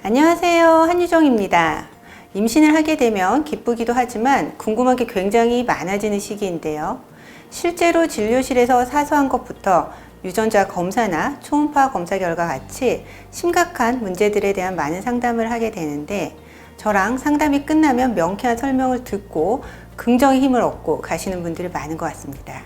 안녕하세요. 한유정입니다. 임신을 하게 되면 기쁘기도 하지만 궁금한 게 굉장히 많아지는 시기인데요. 실제로 진료실에서 사소한 것부터 유전자 검사나 초음파 검사 결과 같이 심각한 문제들에 대한 많은 상담을 하게 되는데 저랑 상담이 끝나면 명쾌한 설명을 듣고 긍정의 힘을 얻고 가시는 분들이 많은 것 같습니다.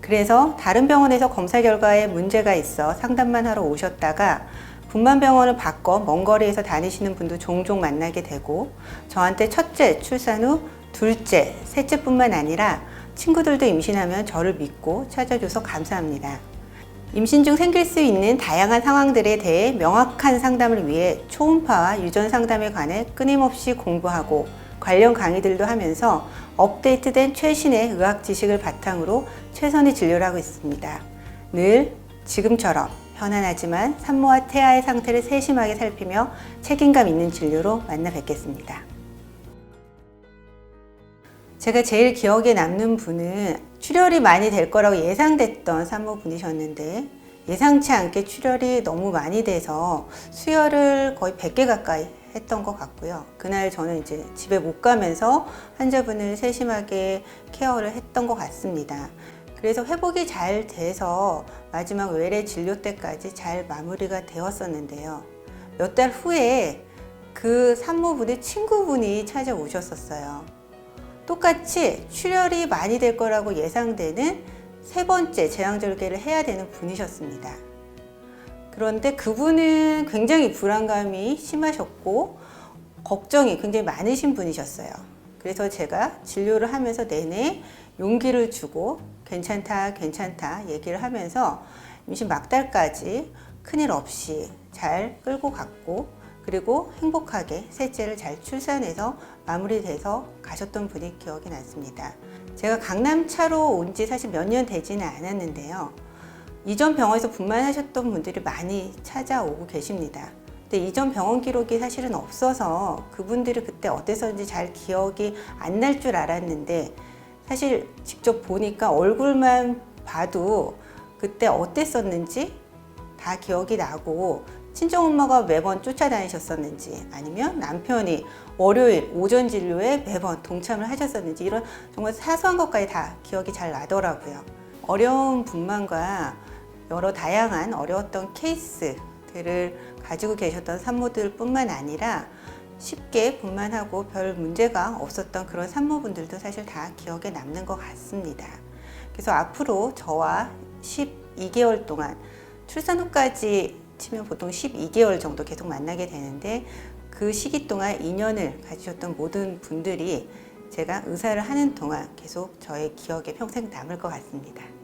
그래서 다른 병원에서 검사 결과에 문제가 있어 상담만 하러 오셨다가 분만병원을 바꿔 먼 거리에서 다니시는 분도 종종 만나게 되고 저한테 첫째 출산 후 둘째, 셋째뿐만 아니라 친구들도 임신하면 저를 믿고 찾아줘서 감사합니다. 임신 중 생길 수 있는 다양한 상황들에 대해 명확한 상담을 위해 초음파와 유전 상담에 관해 끊임없이 공부하고 관련 강의들도 하면서 업데이트된 최신의 의학 지식을 바탕으로 최선의 진료를 하고 있습니다. 늘 지금처럼 편안하지만 산모와 태아의 상태를 세심하게 살피며 책임감 있는 진료로 만나 뵙겠습니다. 제가 제일 기억에 남는 분은 출혈이 많이 될 거라고 예상됐던 산모분이셨는데 예상치 않게 출혈이 너무 많이 돼서 수혈을 거의 100개 가까이 했던 것 같고요. 그날 저는 이제 집에 못 가면서 환자분을 세심하게 케어를 했던 것 같습니다. 그래서 회복이 잘 돼서 마지막 외래 진료 때까지 잘 마무리가 되었었는데요. 몇 달 후에 그 산모분의 친구분이 찾아오셨었어요. 똑같이 출혈이 많이 될 거라고 예상되는 세 번째 제왕절개를 해야 되는 분이셨습니다. 그런데 그분은 굉장히 불안감이 심하셨고 걱정이 굉장히 많으신 분이셨어요. 그래서 제가 진료를 하면서 내내 용기를 주고 괜찮다, 괜찮다 얘기를 하면서 임신 막달까지 큰일 없이 잘 끌고 갔고 그리고 행복하게 셋째를 잘 출산해서 마무리돼서 가셨던 분이 기억이 났습니다. 제가 강남차로 온 지 사실 몇 년 되지는 않았는데요. 이전 병원에서 분만하셨던 분들이 많이 찾아오고 계십니다. 근데 이전 병원 기록이 사실은 없어서 그분들이 그때 어땠었는지 잘 기억이 안 날 줄 알았는데 사실 직접 보니까 얼굴만 봐도 그때 어땠었는지 다 기억이 나고 친정엄마가 매번 쫓아다니셨었는지 아니면 남편이 월요일 오전 진료에 매번 동참을 하셨었는지 이런 정말 사소한 것까지 다 기억이 잘 나더라고요. 어려운 분만과 여러 다양한 어려웠던 케이스 들을 가지고 계셨던 산모들 뿐만 아니라 쉽게 분만하고 별 문제가 없었던 그런 산모분들도 사실 다 기억에 남는 것 같습니다. 그래서 앞으로 저와 12개월 동안 출산 후까지 치면 보통 12개월 정도 계속 만나게 되는데 그 시기 동안 인연을 가지셨던 모든 분들이 제가 의사를 하는 동안 계속 저의 기억에 평생 남을 것 같습니다.